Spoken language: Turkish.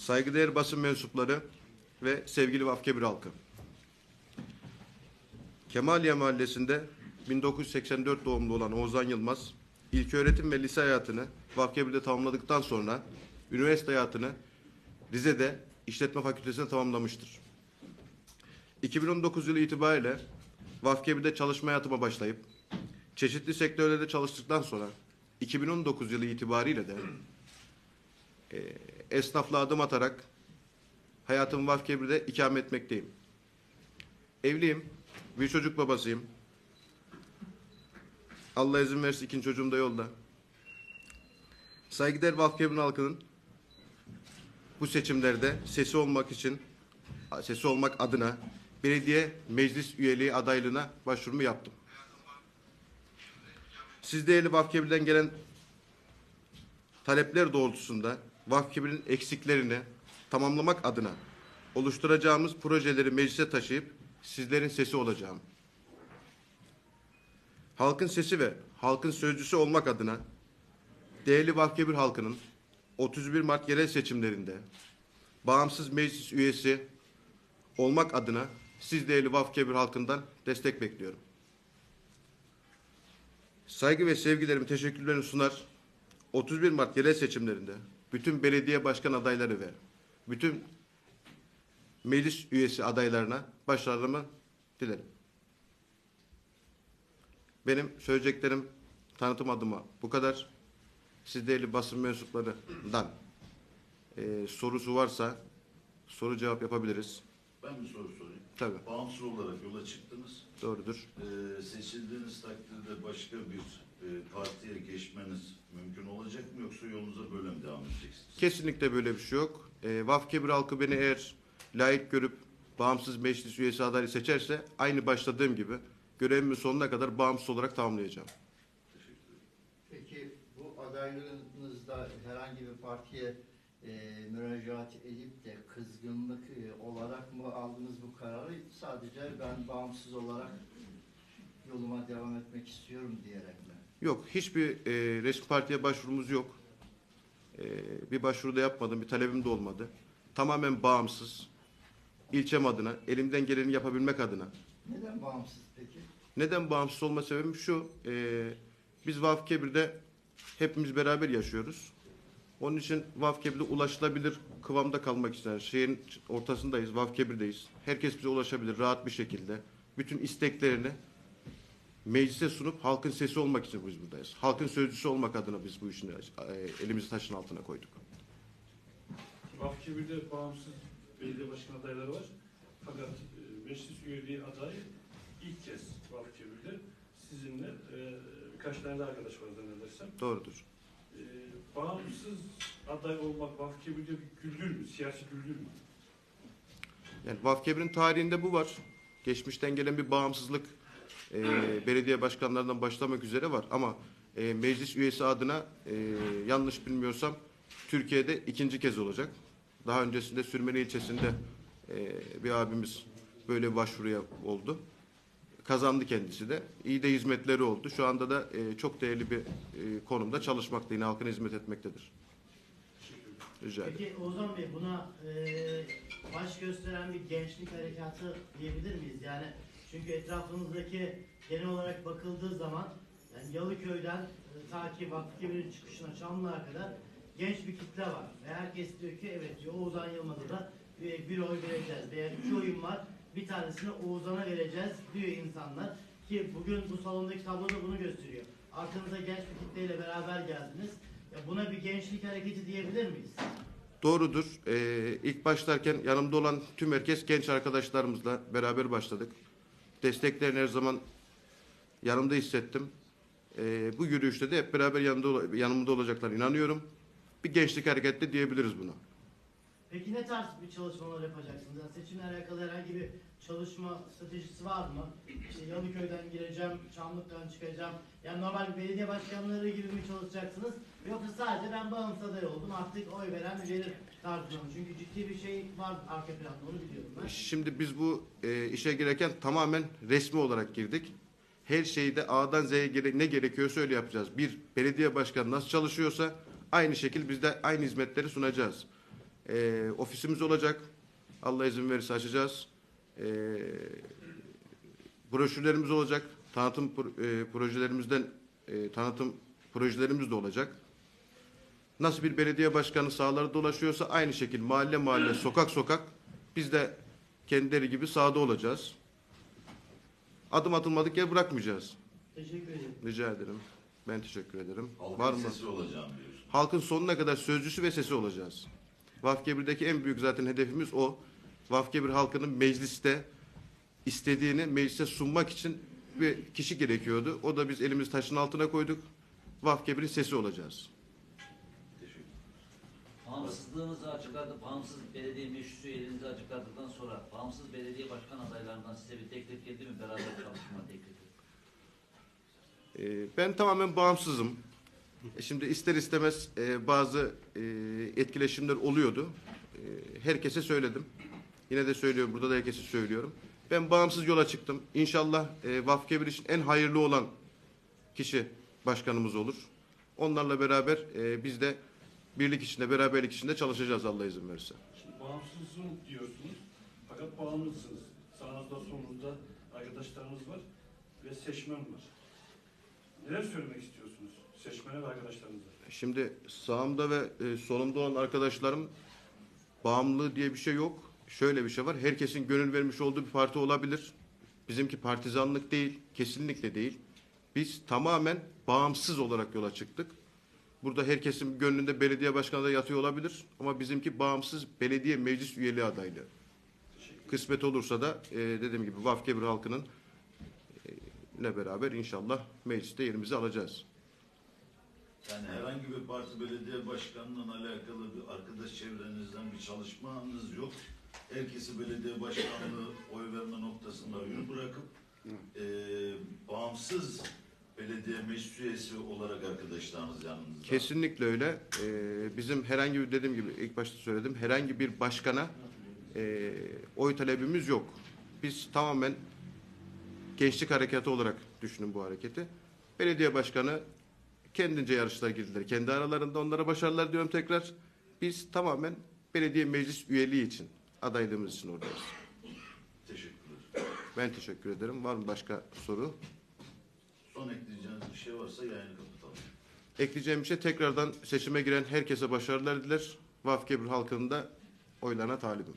saygıdeğer basın mensupları ve sevgili Vafkebir halkı. Kemaliye Mahallesi'nde 1984 doğumlu olan Oğuzhan Yılmaz, ilköğretim ve lise hayatını Vafkebir'de tamamladıktan sonra üniversite hayatını Rize'de İşletme Fakültesi'nde tamamlamıştır. 2019 yılı itibariyle Vafkebir'de çalışma hayatıma başlayıp çeşitli sektörlerde çalıştıktan sonra 2019 yılı itibariyle de e, esnafla adım atarak hayatımı Vafkebir'de ikamet etmekteyim. Evliyim, bir çocuk babasıyım. Allah izin verirse ikinci çocuğum da yolda. Saygıdeğer Vafkebir halkının bu seçimlerde sesi olmak için, sesi olmak adına belediye meclis üyeliği adaylığına başvurumu yaptım. Siz değerli Vafkebir'den gelen talepler doğrultusunda Vafkebir'in eksiklerini tamamlamak adına oluşturacağımız projeleri meclise taşıyıp sizlerin sesi olacağım. Halkın sesi ve halkın sözcüsü olmak adına değerli Vafkebir halkının 31 Mart yerel seçimlerinde bağımsız meclis üyesi olmak adına siz değerli Vafkebir halkından destek bekliyorum. Saygı ve sevgilerimi, teşekkürlerimi sunar. 31 Mart yerel seçimlerinde bütün belediye başkan adayları ve bütün meclis üyesi adaylarına başarılarımı dilerim. Benim söyleyeceklerim tanıtım adıma bu kadar. Siz değerli basın mensuplarından e, sorusu varsa soru cevap yapabiliriz. Ben bir soru sorayım. Tabii Bağımsız olarak yola çıktınız. doğrudur. Ee, seçildiğiniz takdirde başka bir e, partiye geçmeniz mümkün olacak mı yoksa yolunuza böyle mi devam edeceksiniz? Kesinlikle böyle bir şey yok. E, Vafkebir halkı beni eğer layık görüp bağımsız meclis üyesi adayı seçerse aynı başladığım gibi görevimin sonuna kadar bağımsız olarak tamamlayacağım. Peki bu adaylığınızda herhangi bir partiye e, müracaat edip de kızgınlık e, olarak mı aldınız bu kararı? Sadece ben bağımsız olarak yoluma devam etmek istiyorum diyerek mi? Yok, hiçbir e, resmi partiye başvurumuz yok. E, bir başvuru da yapmadım, bir talebim de olmadı. Tamamen bağımsız, ilçem adına, elimden geleni yapabilmek adına. Neden bağımsız peki? Neden bağımsız olma sebebim şu, e, biz Vafkebir'de hepimiz beraber yaşıyoruz. Onun için Vafkebir'de ulaşılabilir kıvamda kalmak ister. Şehrin ortasındayız, Vafkebir'deyiz. Herkes bize ulaşabilir rahat bir şekilde. Bütün isteklerini meclise sunup halkın sesi olmak için biz buradayız. Halkın sözcüsü olmak adına biz bu işin e, elimizi taşın altına koyduk. Vafkebir'de bağımsız belediye başkan adayları var. Fakat e, meclis üyeliği adayı ilk kez Vafkebir'de sizinle e, birkaç tane de arkadaş var zannedersem. Doğrudur. E, bağımsız aday olmak Vafkebir'de bir güldür mü? Siyasi güldür mü? Yani Vafkebir'in tarihinde bu var. Geçmişten gelen bir bağımsızlık e, belediye başkanlarından başlamak üzere var. Ama e, meclis üyesi adına e, yanlış bilmiyorsam Türkiye'de ikinci kez olacak. Daha öncesinde Sürmeni ilçesinde e, bir abimiz böyle bir başvuruya oldu. Kazandı kendisi de. İyi de hizmetleri oldu. Şu anda da e, çok değerli bir e, konumda çalışmakta. Yine halkına hizmet etmektedir. Rica ederim. Peki Ozan Bey buna e, baş gösteren bir gençlik harekatı diyebilir miyiz? Yani çünkü etrafımızdaki genel olarak bakıldığı zaman yani Yalıköy'den e, ta ki Vakfıkebir'in çıkışına Çamlı'ya kadar genç bir kitle var. Ve herkes diyor ki evet diyor Oğuzhan Yılmaz'a da e, bir oy vereceğiz. Veya iki oyun var bir tanesini Oğuzhan'a vereceğiz diyor insanlar. Ki bugün bu salondaki tablo da bunu gösteriyor. Arkanıza genç bir kitleyle beraber geldiniz. Ya buna bir gençlik hareketi diyebilir miyiz? Doğrudur. Ee, ilk başlarken yanımda olan tüm herkes genç arkadaşlarımızla beraber başladık. Desteklerini her zaman yanımda hissettim. Ee, bu yürüyüşte de hep beraber yanımda, yanımda olacaklar inanıyorum. Bir gençlik hareketi diyebiliriz buna. Peki ne tarz bir çalışmalar yapacaksınız? Yani seçimle alakalı herhangi bir çalışma stratejisi var mı? İşte Yalıköy'den gireceğim, Çamlık'tan çıkacağım. Yani normal bir belediye başkanları gibi mi çalışacaksınız? Yoksa sadece ben bağımsız aday oldum artık oy veren verir tarzında mı? Çünkü ciddi bir şey var arka planda onu biliyorum ben. Şimdi biz bu e, işe girerken tamamen resmi olarak girdik. Her şeyde A'dan Z'ye gere- ne gerekiyorsa öyle yapacağız. Bir belediye başkanı nasıl çalışıyorsa aynı şekilde biz de aynı hizmetleri sunacağız. Ee, ofisimiz olacak. Allah izin verirse açacağız. Ee, broşürlerimiz olacak. Tanıtım pro- e, projelerimizden e, tanıtım projelerimiz de olacak. Nasıl bir belediye başkanı sahaları dolaşıyorsa aynı şekilde mahalle mahalle, sokak sokak biz de kendileri gibi sahada olacağız. Adım atılmadık yer bırakmayacağız. Teşekkür ederim. Rica ederim. Ben teşekkür ederim. Halkın Var mı? sesi olacağım diyorsun. Halkın sonuna kadar sözcüsü ve sesi olacağız. Vafkebir'deki en büyük zaten hedefimiz o. Vafkebir halkının mecliste istediğini meclise sunmak için bir kişi gerekiyordu. O da biz elimizi taşın altına koyduk. Vafkebir'in sesi olacağız. Teşekkür Bağımsızlığınızı açıkladı, bağımsız belediye meclis üyeliğinizi açıkladıktan sonra bağımsız belediye başkan adaylarından size bir teklif geldi mi? Beraber çalışma teklifi. Ee, Ben tamamen bağımsızım. E, Şimdi ister istemez e, bazı e, etkileşimler oluyordu. E, Herkese söyledim. Yine de söylüyorum, burada da herkese söylüyorum. Ben bağımsız yola çıktım. İnşallah e, Vafkebir için en hayırlı olan kişi başkanımız olur. Onlarla beraber e, biz de birlik içinde, beraberlik içinde çalışacağız Allah izin verirse. Şimdi bağımsızım diyorsunuz fakat bağımlısınız. Sağınızda solunuzda arkadaşlarınız var ve seçmen var. Neler söylemek istiyorsunuz seçmene ve arkadaşlarınıza? Şimdi sağımda ve e, solumda olan arkadaşlarım bağımlılığı diye bir şey yok. Şöyle bir şey var. Herkesin gönül vermiş olduğu bir parti olabilir. Bizimki partizanlık değil, kesinlikle değil. Biz tamamen bağımsız olarak yola çıktık. Burada herkesin gönlünde belediye başkanı da yatıyor olabilir ama bizimki bağımsız belediye meclis üyeliği adaylığı. Kısmet olursa da e, dediğim gibi Vafkebir halkının ile beraber inşallah mecliste yerimizi alacağız. Yani herhangi bir parti belediye başkanının alakalı bir arkadaş çevrenizden bir çalışmanız yok. Herkesi belediye başkanlığı oy verme noktasında yürü bırakıp eee, bağımsız belediye meclis üyesi olarak arkadaşlarınız yanınızda. Kesinlikle öyle. Ee, bizim herhangi bir dediğim gibi ilk başta söyledim herhangi bir başkana e, oy talebimiz yok. Biz tamamen gençlik harekatı olarak düşünün bu hareketi. Belediye başkanı kendince yarışlara girdiler. Kendi aralarında onlara başarılar diliyorum tekrar. Biz tamamen belediye meclis üyeliği için adaylığımız için oradayız. Teşekkürler. Ben teşekkür ederim. Var mı başka soru? Son ekleyeceğiniz bir şey varsa yayını kapatalım. Ekleyeceğim bir şey tekrardan seçime giren herkese başarılar diler. Vafkebir halkının da oylarına talibim.